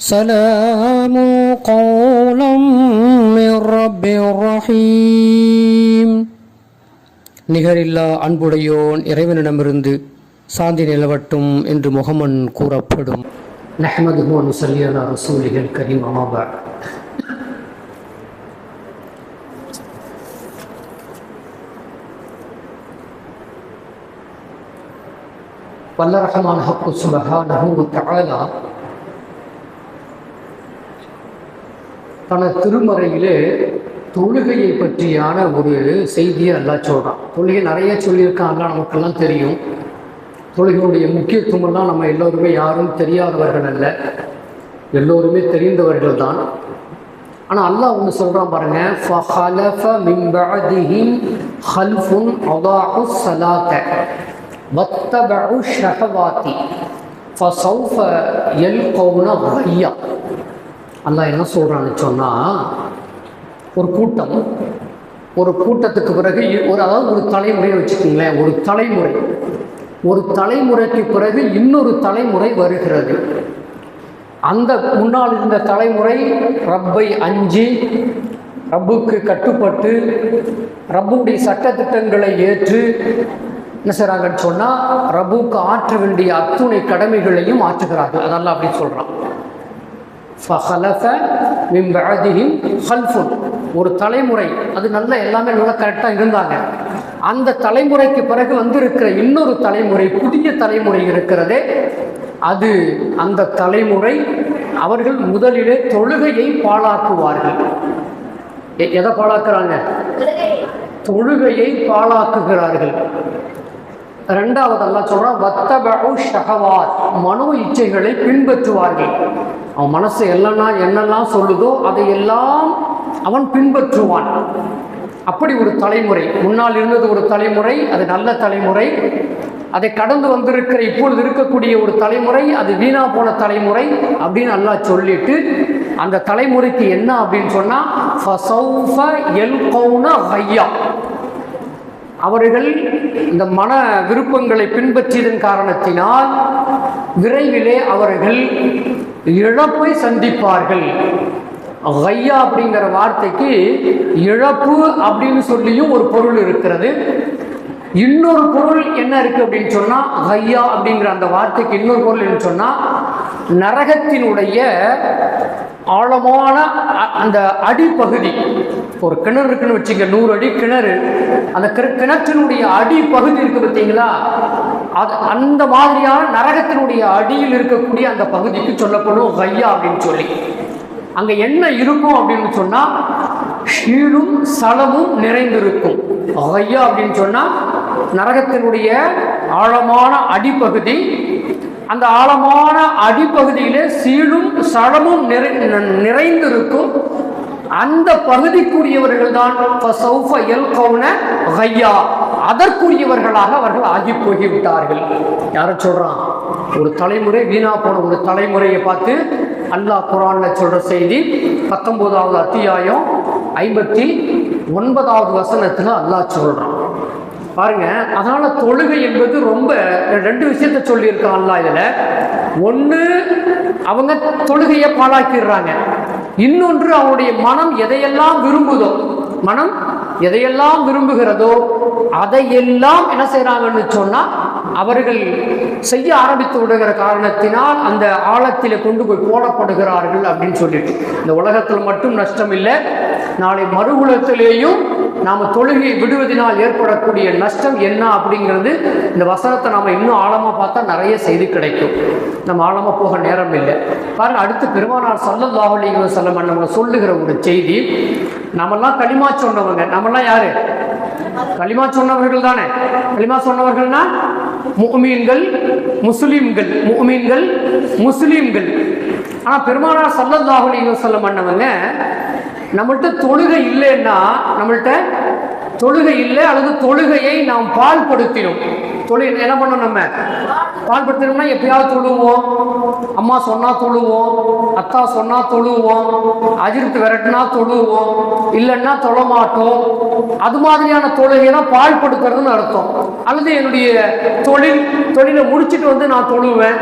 سلام قولا من رب رحيم நிகரில்லா அன்புடையோன் இறைவனிடமிருந்து சாந்தி நிலவட்டும் என்று முகமன் கூறப்படும் நஹ்மது நுசல்லி அலா ரசூலிகள் கரீம் அமாபா வல்ல ரஹமான் ஹக்கு சுபஹானஹு வ தஆலா தனது திருமறையிலே தொழுகையை பற்றியான ஒரு செய்தியை எல்லாம் சொல்கிறான் தொழுகை நிறைய சொல்லியிருக்காங்களா நமக்கெல்லாம் தெரியும். தொழுகையுடைய முக்கியத்துவம்லாம் நம்ம எல்லோருமே யாரும் தெரியாதவர்கள் அல்ல. எல்லோருமே தெரிந்தவர்கள் தான். ஆனால் அல்லாஹ் ஒன்று சொல்கிறான் பாருங்க ஃபஹலஃப மிம்பஅதிஹிம் ஹல்ஃபுன் அதாஹு சலாத்த வத்தபு ஷஹவாத்தி ஃபசௌஃப எல் கவுன ஹையா அல்லாஹ் என்ன சொல்கிறான்னு சொன்னால் ஒரு கூட்டம் ஒரு கூட்டத்துக்கு பிறகு இ- ஒரு அதாவது ஒரு தலைமுறையை வச்சுக்கோங்களேன் ஒரு தலைமுறை. ஒரு தலைமுறைக்கு பிறகு இன்னொரு தலைமுறை வருகிறது. அந்த முன்னால் இருந்த தலைமுறை ரப்பை அஞ்சு ரப்புக்கு கட்டுப்பட்டு ரப்புடைய சட்டத்திட்டங்களை ஏற்று என்ன செய்கிறாங்கன்னு சொன்னால் ரப்புக்கு ஆற்ற வேண்டிய அத்துணை கடமைகளையும் ஆற்றுகிறார்கள். அதெல்லாம் அப்படின்னு சொல்கிறான் ஹல்ஃபுன் ஒரு தலைமுறை அது நல்ல எல்லாமே நல்லா கரெக்டாக இருந்தாங்க. அந்த தலைமுறைக்கு பிறகு வந்திருக்கிற இன்னொரு தலைமுறை புதிய தலைமுறை இருக்கிறதே அது அந்த தலைமுறை அவர்கள் முதலிலே தொழுகையை பாழாக்குவார்கள். எதை பாழாக்குறாங்க? தொழுகையை பாழாக்குகிறார்கள். ரெண்டாவது அல்லா சொல்றான் வத்தபு ஷஹவாத். மனோ இச்சைகளை பின்பற்றுவார்கள். அவன் மனசு எல்லாம் என்னெல்லாம் சொல்லுதோ அதையெல்லாம் அவன் பின்பற்றுவான். அப்படி ஒரு தலைமுறை. முன்னால் இருந்தது ஒரு தலைமுறை அது நல்ல தலைமுறை. அதை கடந்து வந்திருக்கிற இப்பொழுது இருக்கக்கூடிய ஒரு தலைமுறை அது வீணா போன தலைமுறை அப்படின்னு நல்லா சொல்லிட்டு அந்த தலைமுறைக்கு என்ன அப்படின்னு சொன்னா எல் கவுன ஐயா அவர்கள் இந்த மன விருப்பங்களை பின்பற்றியதன் காரணத்தினால் விரைவிலே அவர்கள் இழப்பை சந்திப்பார்கள். ஐயா அப்படிங்கிற வார்த்தைக்கு இழப்பு அப்படின்னு சொல்லியும் ஒரு பொருள் இருக்கிறது. இன்னொரு பொருள் என்ன இருக்கு அப்படின்னு சொன்னா ஐயா அப்படிங்கிற அந்த வார்த்தைக்கு இன்னொரு பொருள் என்ன சொன்னா நரகத்தினுடைய ஆழமான அ- அந்த அடிப்பகுதி ஒரு கிணறு இருக்குன்னு வச்சுங்க நூறு அடி கிணறு. அந்த கிணற்றினுடைய அடி அடிப்பகுதி இருக்கு பார்த்தீங்களா? அது அந்த மாதிரியான நரகத்தினுடைய அடியில் இருக்கக்கூடிய அந்த பகுதிக்கு சொல்லப்படும் கையா அப்படின்னு சொல்லி. அங்க என்ன இருக்கும் அப்படின்னு சொன்னா ஷீலும் சலமும் நிறைந்திருக்கும். கையா அப்படின்னு சொன்னா நரகத்தினுடைய ஆழமான அடிப்பகுதி அந்த ஆழமான அடிப்பகுதியிலே சீலும் சடமும் நிறை நிறைந்திருக்கும். அந்த பகுதிக்குரியவர்கள் தான் அதற்குரியவர்களாக அவர்கள் ஆகி போய்விட்டார்கள் யார சொல்றான்? ஒரு தலைமுறை வீணா போன ஒரு தலைமுறையை பார்த்து அல்லாஹ் குரான்ல சொல்ற செய்தி பத்தொன்பதாவது அத்தியாயம் ஐம்பத்தி ஒன்பதாவது வசனத்துல அல்லாஹ் சொல்றான். பாருங்க அதனால தொழுகை என்பது ரொம்ப ரெண்டு விஷயத்த சொல்லியிருக்கான் அல்லாஹ் இதுல. ஒன்று அவங்க தொழுகையை பாழாக்கிடுறாங்க. இன்னொன்று அவனுடைய மனம் எதையெல்லாம் விரும்புதோ மனம் எதையெல்லாம் விரும்புகிறதோ அதையெல்லாம் என்ன செய்கிறாங்கன்னு சொன்னா அவர்கள் செய்ய ஆரம்பித்து விடுகிற காரணத்தினால் அந்த ஆழத்தில் கொண்டு போய் போடப்படுகிறார்கள் அப்படின்னு சொல்லிட்டு. இந்த உலகத்தில் மட்டும் நஷ்டம் இல்லை நாளை மறுகுலத்திலேயும் நாம தொழுகையை விடுவதனால் ஏற்படக்கூடிய நஷ்டம் என்ன அப்படிங்கிறது இந்த வசனத்தை நாம இன்னும் ஆழமா பார்த்தா நிறைய செய்தி கிடைக்கும். நம்ம ஆழமா போக நேரம் இல்லை. பாருங்க அடுத்து பெருமானார் சல்லல்லாஹு அலைஹி வஸல்லம் நம்ம சொல்லுகிற ஒரு செய்தி. நம்மெல்லாம் களிமா சொன்னவங்க. நம்மெல்லாம் யாரு? களிமா சொன்னவர்கள் தானே. களிமா சொன்னவர்கள்னா முகமீன்கள் முஸ்லீம்கள் முகமீன்கள் முஸ்லீம்கள். ஆனா பெருமானார் சல்லல்லாஹு அலைஹி வஸல்லம் பண்ணவங்க நம்மள்கிட்ட தொழுகை இல்லைன்னா நம்மள்கிட்ட தொழுகை இல்லை அல்லது தொழுகையை நாம் பால்படுத்தினோம். தொழில் என்ன பண்ணோம் நம்ம? பால்படுத்தணும்னா எப்பயாவது தொழுவோம். அம்மா சொன்னால் தொழுவோம். அத்தா சொன்னால் தொழுவோம். அஜிர்த்து விரட்டினா தொழுவோம். இல்லைன்னா தொழ மாட்டோம். அது மாதிரியான தொழுகைனா பால்படுத்துறதுன்னு அர்த்தம். அல்லது என்னுடைய தொழில் தொழிலை முடிச்சுட்டு வந்து நான் தொழுவேன்.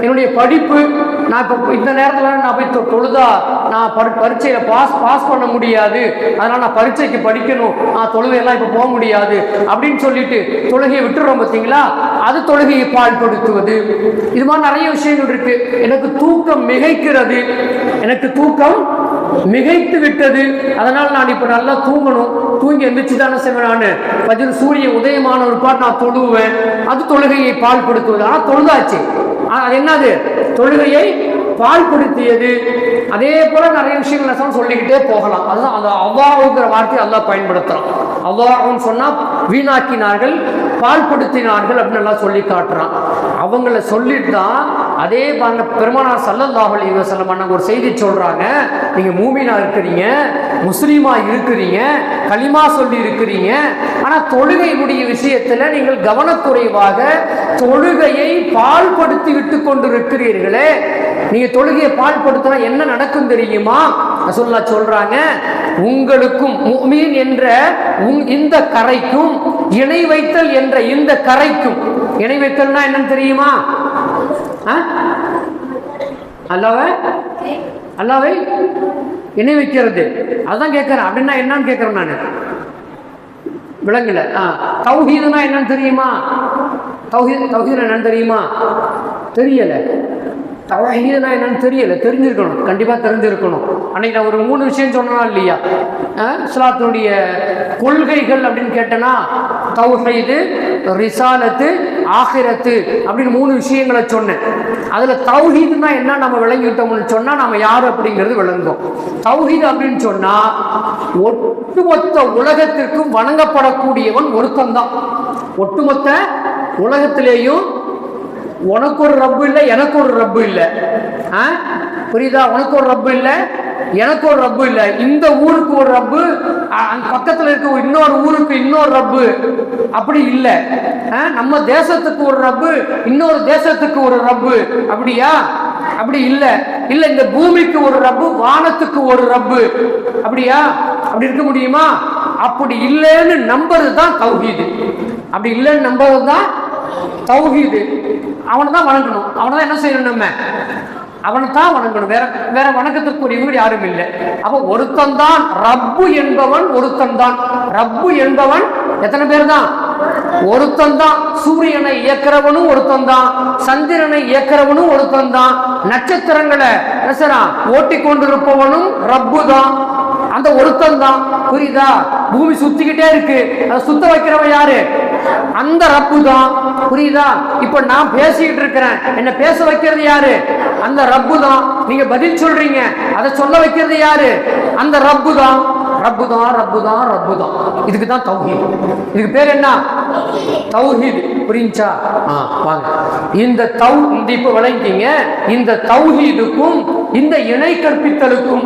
என்னுடைய படிப்பு நான் இப்போ இந்த நேரத்தில் நான் போய் தொ- தொழுதா நான் பரி பரீட்சையில் பாஸ் பாஸ் பண்ண முடியாது. அதனால் நான் பரீட்சைக்கு படிக்கணும். நான் தொழுகையெல்லாம் இப்போ போக முடியாது. அப்படின்னு சொல்லிட்டு தொழுகையை விட்டுறோம் பார்த்தீங்களா அது தொழுகையை பயன்படுத்துவது இது மாதிரி நிறைய விஷயங்கள் இருக்கு. எனக்கு தூக்கம் மிகைக்கிறது. எனக்கு தூக்கம் மிகைத்து விட்டது. அதனால் நான் இப்போ நல்லா தூங்கணும். தூங்கி எந்திரிச்சு தானே செய்வேன் நான். பதில் சூரிய உதயமான ஒரு பாட்டு நான் தொழுவேன். அது தொழுகையை பாழ்படுத்துவது ஆனால் தொழுதாச்சு. அது என்னது? தொழுகையை பாழ்படுத்தியது அதே போல நிறைய விஷயங்கள் நான் சொல்லிக்கிட்டே போகலாம். அதுதான் அந்த அவ்வாவுங்கிற வார்த்தையை அல்லா பயன்படுத்துறான். அவ்வாவுன்னு சொன்னா வீணாக்கினார்கள் பாழ்படுத்தினார்கள் அப்படின்னு எல்லாம் சொல்லி காட்டுறான். அவங்கள சொல்லிட்டு தான் அதே பாருங்க பெருமானார் சல்லல்லாஹ் அலி வசலம் ஒரு செய்தி சொல்றாங்க. நீங்க மூமினா இருக்கிறீங்க முஸ்லீமா இருக்கிறீங்க களிமா சொல்லி இருக்கிறீங்க. ஆனா உடைய விஷயத்துல நீங்கள் கவனக்குறைவாக தொழுகையை பால்படுத்தி விட்டு கொண்டிருக்கிறீர்களே நீங்க தொழுகையை பால்படுத்தினா என்ன நடக்கும் தெரியுமா? ரசூலுல்லாஹ் சொல்றாங்க உங்களுக்கும் மீன் என்ற உங்- இந்த கரைக்கும் இணை வைத்தல் என்ற இந்த கரைக்கும் இணை வைத்தல்னா என்னன்னு தெரியுமா? ஆ? அல்லாவை? அல்லாவை இணை வைக்கிறது. அதான் கேட்கறேன் அப்படின்னா என்னன்னு கேட்கறேன் நான். விளங்கல. ஆ. தௌஹீதுனா என்னன்னு தெரியுமா? தௌஹீத் தௌஹீதுனா என்னன்னு தெரியுமா? தெரியலை. தௌஹீதுனா என்னன்னு தெரியல. தெரிஞ்சிருக்கணும். கண்டிப்பாக தெரிஞ்சிருக்கணும். அன்னைக்கு நான் ஒரு மூணு விஷயம் சொன்னா இல்லையா? இஸ்லாத்தினுடைய கொள்கைகள் அப்படின்னு கேட்டேன்னா தௌஹீது ரிசாலத்து ஆகிரத்து அப்படின்னு மூணு விஷயங்களை சொன்னேன். அதில் தௌஹீதுனா என்ன நம்ம விளங்கிட்டோம்னு சொன்னால் நம்ம யார் அப்படிங்கிறது விளங்கும் தௌஹீது அப்படின்னு சொன்னால் ஒட்டுமொத்த உலகத்திற்கும் வணங்கப்படக்கூடியவன் ஒருத்தன் தான். ஒட்டுமொத்த உலகத்திலேயும் உனக்கு ஒரு ரப்பு இல்லை எனக்கு ஒரு ரப்பு இல்லை. ஆ? புரியுதா? உனக்கு ஒரு ரப்பு இல்லை எனக்கு ஒரு ரப்பு இல்லை. இந்த ஊருக்கு ஒரு ரப்பு அந்த பக்கத்தில் பக்கத்துல இருக்க இன்னொரு ஊருக்கு இன்னொரு ரப்பு. அப்படி இல்லை. ஆ? நம்ம தேசத்துக்கு ஒரு ரப்பு இன்னொரு தேசத்துக்கு ஒரு ரப்பு. அப்படியா? அப்படி இல்லை. இல்ல இந்த பூமிக்கு ஒரு ரப்பு வானத்துக்கு ஒரு ரப்பு. அப்படியா? அப்படி இருக்க முடியுமா? அப்படி இல்லைன்னு நம்புறது தான் தௌஹீது. அப்படி இல்லைன்னு நம்புறது தான் தௌஹீது. அவனை தான் வணங்கணும். அவனை தான் என்ன செய்யணும் நம்ம? அவனை தான் வணங்கணும். வேற வேற வணக்கத்துக்குரியவர் யாரும் இல்லை. அப்போ ஒருத்தன் தான் ரப்பு என்பவன் ஒருத்தன் தான் ரப்பு என்பவன் எத்தனை பேர் தான் ஒருத்தன் தான் சூரியனை இயக்கிறவனும் ஒருத்தன் தான் சந்திரனை இயக்கிறவனும் ஒருத்தன் தான் நட்சத்திரங்களை என்ன ஓட்டிக் கொண்டிருப்பவனும் ரப்பு தான் அந்த ஒருத்தன் தான் புரியுதா? பூமி சுத்திக்கிட்டே இருக்கு. அதை சுத்த வைக்கிறவன் யாரு? அந்த ரப்பு தான் புரியுதா? இப்ப நான் பேசிக்கிட்டு இருக்கிறேன். என்ன பேச வைக்கிறது யாரு? அந்த ரப்பு தான் நீங்க பதில் சொல்றீங்க. அதை சொல்ல வைக்கிறது யாரு? அந்த ரப்பு தான் ரப்பு தான் ரப்பு தான் ரப்பு தான் இதுக்கு தான் தௌஹீத். இதுக்கு பேர் என்ன? தௌஹீத். புரிஞ்சா? ஆ வாங்க. இந்த தௌ இந்த இப்ப விளங்கிட்டீங்க இந்த தௌஹீதுக்கும் இந்த இணை கற்பித்தலுக்கும்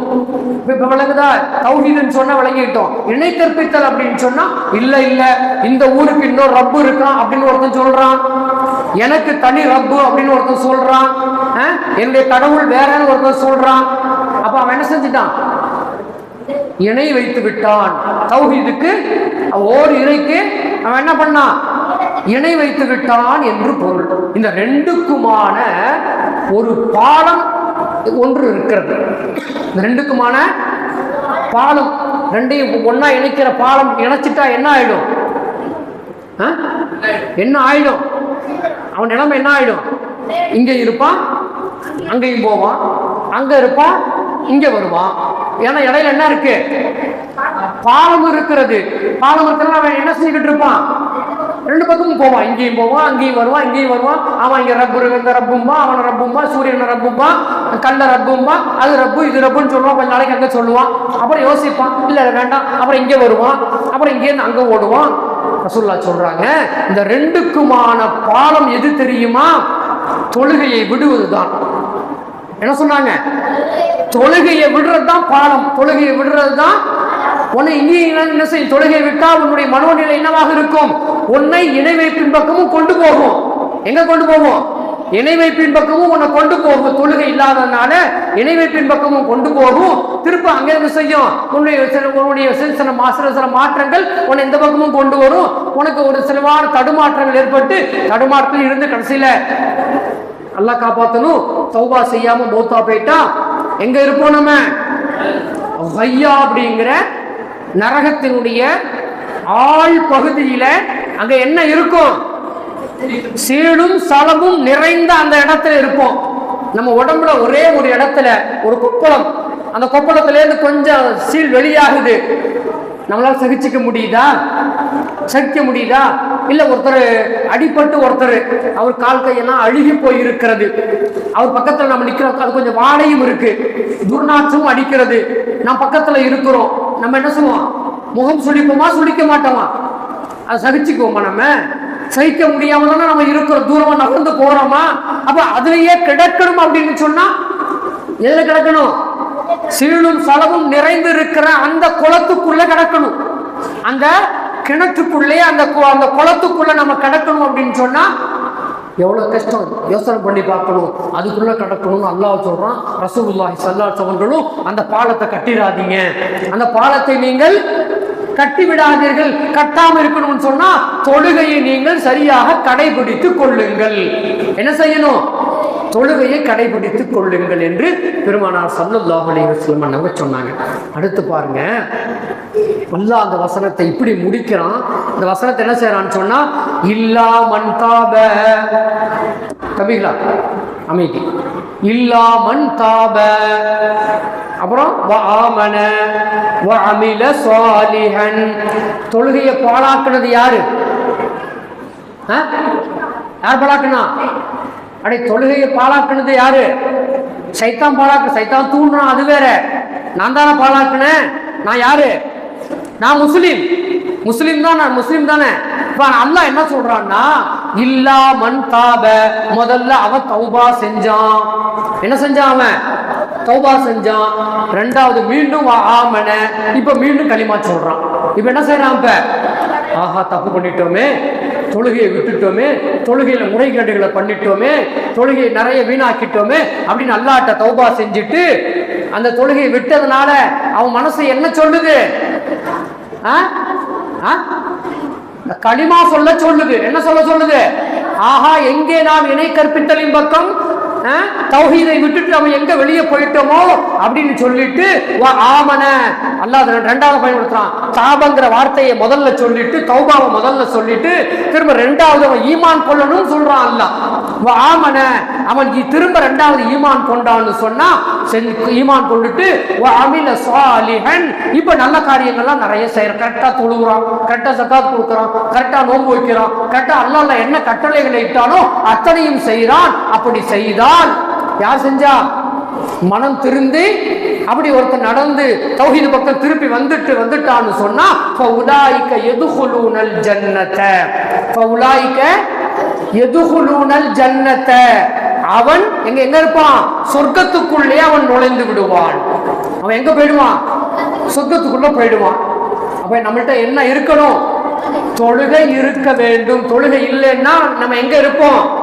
இப்ப விளங்குதா? தௌஹீதுன்னு சொன்னா விளங்கிட்டோம். இணை கற்பித்தல் அப்படின்னு சொன்னா இல்ல இல்ல இந்த ஊருக்கு இன்னொரு ரப்பு இருக்கான் அப்படின்னு ஒருத்தன் சொல்றான். எனக்கு தனி ரப்பு அப்படின்னு ஒருத்தன் சொல்றான். என்னுடைய கடவுள் வேறன்னு ஒருத்தன் சொல்றான். அப்ப அவன் என்ன செஞ்சுட்டான்? இணை வைத்து விட்டான். தௌஹீதுக்கு ஓர் இணைக்கு அவன் என்ன பண்ணான்? இணை வைத்து விட்டான் என்று பொருள். இந்த ரெண்டுக்குமான ஒரு பாலம் ஒன்று இருக்கிறது. இந்த ரெண்டுக்குமான பாலம் ரெண்டையும் ஒன்றா இணைக்கிற பாலம் இணைச்சிட்டா என்ன ஆயிடும்? ஆ? என்ன ஆயிடும்? அவன் நிலைமை என்ன ஆயிடும்? இங்க இருப்பான் அங்கேயும் போவான் அங்க இருப்பான் இங்க வருவான். ஏன்னா இடையில என்ன இருக்கு? பாலம் இருக்கிறது. பாலம் இருக்கிறது அவன் என்ன செஞ்சுக்கிட்டு இருப்பான்? ரெண்டு பக்கமும் போவான் இங்கேயும் போவான் அங்கேயும் வருவான் இங்கேயும் வருவான் அவன் இங்க ரப்பு இந்த ரப்பும்பா அவன் ரப்பும்பா சூரியன் ரப்பும்பா கல்ல ரப்பும்பா அது ரப்பு இது ரப்புன்னு சொல்லுவான் கொஞ்ச நாளைக்கு அங்கே சொல்லுவான் அப்புறம் யோசிப்பான் இல்ல வேண்டாம். அப்புறம் இங்கே வருவான் அப்புறம் இங்கேருந்து அங்கே ஓடுவான் ரசூல்லா சொல்றாங்க இந்த ரெண்டுக்குமான பாலம் எது தெரியுமா? தொழுகையை விடுவதுதான். என்ன சொன்னாங்க? தொழுகையை விடுறது தான் பாலம். தொழுகையை விடுறது தான் உன்னை இங்கேயும் என்ன செய்யும்? தொழுகை விட்டால் உன்னுடைய மனோநிலை என்னவாக இருக்கும்? உன்னை இணை வைப்பின் பக்கமும் கொண்டு போகும். எங்க கொண்டு போவோம் இணை வைப்பின் பக்கமும் உன்னை கொண்டு போகும். தொழுகை இல்லாததுனால இணை வைப்பின் பக்கமும் கொண்டு போகும். திரும்ப அங்கே என்ன செய்யும். உன்னுடைய சில உன்னுடைய சில சில சில மாற்றங்கள் உன்னை இந்த பக்கமும் கொண்டு வரும். உனக்கு ஒரு சிலவான தடுமாற்றங்கள் ஏற்பட்டு தடுமாற்றத்தில் இருந்து கடைசியில நல்லா காப்பாத்தணும். சௌபா செய்யாம மௌத்தா போயிட்டா எங்க இருப்போம் நம்ம? ஹையா அப்படிங்கிற நரகத்தினுடைய ஆள் பகுதியில அங்க என்ன இருக்கும் சீடும் சலமும் நிறைந்த அந்த இடத்துல இருப்போம். நம்ம உடம்புல ஒரே ஒரு இடத்துல ஒரு கொப்பளம். அந்த கொப்பளத்துல இருந்து கொஞ்சம் சீல் வெளியாகுது. நம்மளால சகிச்சுக்க முடியுதா? சகிக்க முடியுதா? இல்ல ஒருத்தர் அடிபட்டு ஒருத்தர் அவர் கால் கையெல்லாம் அழுகி போய் இருக்கிறது அவர் பக்கத்துல நம்ம நிக்கிறோம். அது கொஞ்சம் வாடையும் இருக்கு. துர்நாற்றமும் அடிக்கிறது. நாம் பக்கத்துல இருக்கிறோம். நம்ம என்ன சொல்லுவோம்? முகம் சுடிப்போமா சுடிக்க மாட்டோமா? அதை சகிச்சுக்குவோமா நம்ம? சகிக்க முடியாம தானே நம்ம இருக்கிற தூரமா நகர்ந்து போறோமா? அப்ப அதுலயே கிடக்கணும் அப்படின்னு சொன்னா எதுல கிடக்கணும்? சீழும் சலவும் நிறைந்து இருக்கிற அந்த குளத்துக்குள்ள கிடக்கணும். அந்த கிணற்றுக்குள்ளே அந்த கு- அந்த குளத்துக்குள்ள நம்ம கிடக்கணும் அப்படின்னு சொன்னா எவ்வளவு கஷ்டம்? யோசனை பண்ணி பார்க்கணும். அதுக்குள்ள கிடக்கணும்னு அல்லாஹ் சொல்றான். ரசூல்லாஹி சல்லா சவன்களும் அந்த பாலத்தை கட்டிடாதீங்க. அந்த பாலத்தை நீங்கள் கட்டி விடாதீர்கள் கட்டாம இருக்கணும்னு சொன்னா தொழுகையை நீங்கள் சரியாக கடைபிடித்துக் கொள்ளுங்கள். என்ன செய்யணும்? தொழுகையை கடைபிடித்துக் கொள்ளுங்கள் என்று பெருமானார் சல்லுல்லாஹ் அலைஹி வஸல்லம் சொன்னாங்க. அடுத்து பாருங்க. அல்லாஹ் அந்த வசனத்தை இப்படி முடிக்கிறான். அந்த வசனத்தை என்ன செய்யறான்னு சொன்னா இல்லா மன்தாப தாப. தம்பிங்களா அமைதி. இல்லா மன் தாப. அப்புறம் ஆமன அமில சாலிஹன். தொழுகையை பாழாக்குனது யாரு? ஆ? யார் பாழாக்குனா? அடே தொழுகையை பாழாக்குனது யாரு? சைத்தான் பாழாக்கு சைத்தான் தூண்டுறான் அது வேற. நான் தானே பாழாக்குனேன். நான் யாரு? நான் முஸ்லீம். முஸ்லீம் தான் நான் முஸ்லீம் தானே. இப்ப அல்லாஹ் என்ன சொல்றான்னா இல்லா மன் தாப. முதல்ல அவன் தௌபா செஞ்சான். என்ன செஞ்சான் அவன்? தௌபா செஞ்சான். ரெண்டாவது மீண்டும் ஆமன. இப்ப மீண்டும் களிமா சொல்றான். இப்ப என்ன செய்யறான் இப்ப? ஆஹா தப்பு பண்ணிட்டோமே. தொழுகையை விட்டுட்டோமே. தொழுகையில முறைகேடுகளை பண்ணிட்டோமே. தொழுகையை நிறைய வீணாக்கிட்டோமே அப்படின்னு அல்லாட்ட தௌபா செஞ்சுட்டு அந்த தொழுகையை விட்டதுனால அவன் மனசு என்ன சொல்லுது? ஆ? ஆ? இந்த களிமா சொல்ல சொல்லுது. என்ன சொல்ல சொல்லுது? ஆஹா எங்கே நாம் இணை கற்பித்தலின் பக்கம் தௌஹீதை விட்டுட்டு அவன் எங்க வெளியே போயிட்டோமோ அப்படின்னு சொல்லிட்டு ஆமன. அல்லாஹ் ரெண்டாவது பயன்படுத்துறான். சாபங்கிற வார்த்தையை முதல்ல சொல்லிட்டு தௌபாவை முதல்ல சொல்லிட்டு திரும்ப ரெண்டாவது அவன் ஈமான் கொள்ளணும்னு சொல்றான் அல்லாஹ். ஆமன. அவன் திரும்ப ரெண்டாவது ஈமான் கொண்டான்னு சொன்னா செஞ்சு- ஈமான் கொண்டுட்டு அமில சாலிஹன். இப்ப நல்ல காரியங்கள்லாம் நிறைய செய்யறான். கரெக்டா தொழுகிறான் கரெக்டா சக்காத் கொடுக்குறோம் கரெக்டா நோன்பு வைக்கிறான் கரெக்டா அல்லாஹ் என்ன கட்டளைகளை இட்டாலும் அத்தனையும் செய்கிறான் அப்படி செய்தால் யார்? செஞ்சா? மனம் திருந்தி அப்படி ஒருத்தன் நடந்து தௌஹீது பக்கம் திருப்பி வந்துட்டு வந்துட்டான்னு சொன்னா ஃபஉலாயிக யதுகுலூனல் ஜன்னத ஃபஉலாயிக யதுகுலூனல் ஜன்னத்தை. அவன் எங்க எங்க இருப்பான்? சொர்க்கத்துக்குள்ளே அவன் நுழைந்து விடுவான். அவன் எங்க போயிடுவான்? சொர்க்கத்துக்குள்ள போயிடுவான். அப்ப நம்மள்ட்ட என்ன இருக்கணும்? தொழுகை இருக்க வேண்டும். தொழுகை இல்லைன்னா நம்ம எங்க இருப்போம்?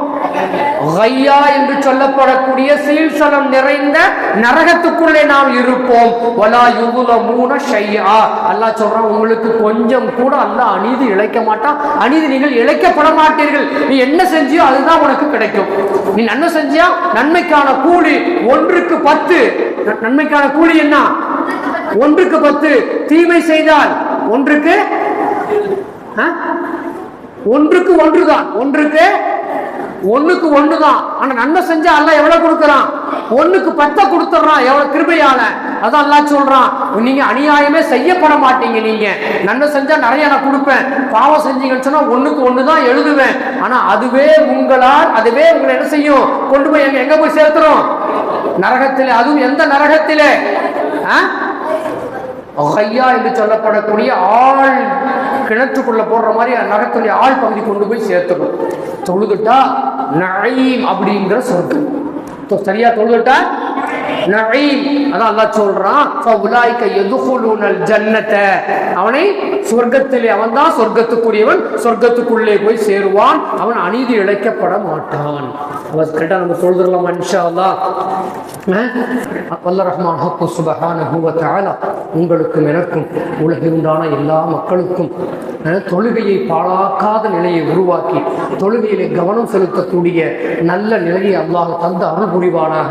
ஹையா என்று சொல்லப்படக்கூடிய சீல்சலம் நிறைந்த நரகத்துக்குள்ளே நாம் இருப்போம். வலா யுகுல மூன ஷையா. அல்லாஹ் சொல்றான் உங்களுக்கு கொஞ்சம் கூட அல்லாஹ் அநீதி இழைக்க மாட்டான். அநீதி நீங்கள் இழைக்கப்பட மாட்டீர்கள். நீ என்ன செஞ்சியோ அதுதான் உனக்கு கிடைக்கும். நீ நன்மை செஞ்சியா? நன்மைக்கான கூலி ஒன்றுக்கு பத்து. நன்மைக்கான கூலி என்ன? ஒன்றுக்கு பத்து. தீமை செய்தால் ஒன்றுக்கு ஒன்றுக்கு ஒன்றுதான். ஒன்றுக்கு ஒண்ணுக்கு ஒண்ணுதான். ஆனா நன்மை செஞ்சா அல்ல எவ்வளவு கொடுக்கறான்? ஒண்ணுக்கு பத்த கொடுத்துறான் எவ்வளவு கிருபையால. அதான் அல்லா சொல்றான் நீங்க அநியாயமே செய்யப்பட மாட்டீங்க நீங்க. நன்மை செஞ்சா நிறைய நான் கொடுப்பேன். பாவம் செஞ்சீங்கன்னு சொன்னா ஒண்ணுக்கு ஒண்ணுதான் எழுதுவேன். ஆனா அதுவே உங்களால் அதுவே உங்களை என்ன செய்யும்? கொண்டு போய் எங்க எங்கே போய் சேர்த்துரும்? நரகத்திலே அதுவும் எந்த நரகத்திலே? ஆ? என்று சொல்லப்படக்கூடிய ஆள் கிணற்றுக்குள்ள போடுற மாதிரி நரகத்துடைய ஆள் பகுதி கொண்டு போய் சேர்த்துடும் தொழுதுட்டா நயீம் அப்படிங்கிற சொர்க்கம் தொ- சரியா தொழுதுட்டா? நஈம் அதான் அல்லாஹ் சொல்றான் ஃபஉலாயிக யதுகுலூனல் ஜன்னத. அவனை சொர்க்கத்திலே அவன் தான் சொர்க்கத்துக்குரியவன் சொர்க்கத்துக்குள்ளே போய் சேருவான். அவன் அநீதி இழைக்கப்பட மாட்டான். அவன் கேட்டா நம்ம சொல்றோம் இன்ஷா அல்லாஹ் அஹ், வல்ல ரஹ்மான் ஹக்கு சுபஹானஹு வ தஆலா உங்களுக்கும் எனக்கும் உலகிருந்தான எல்லா மக்களுக்கும் தொழுகையை பாழாக்காத நிலையை உருவாக்கி தொழுகையிலே கவனம் செலுத்தக்கூடிய நல்ல நிலையை அல்லாஹ் தந்த அருள் புரிவானாக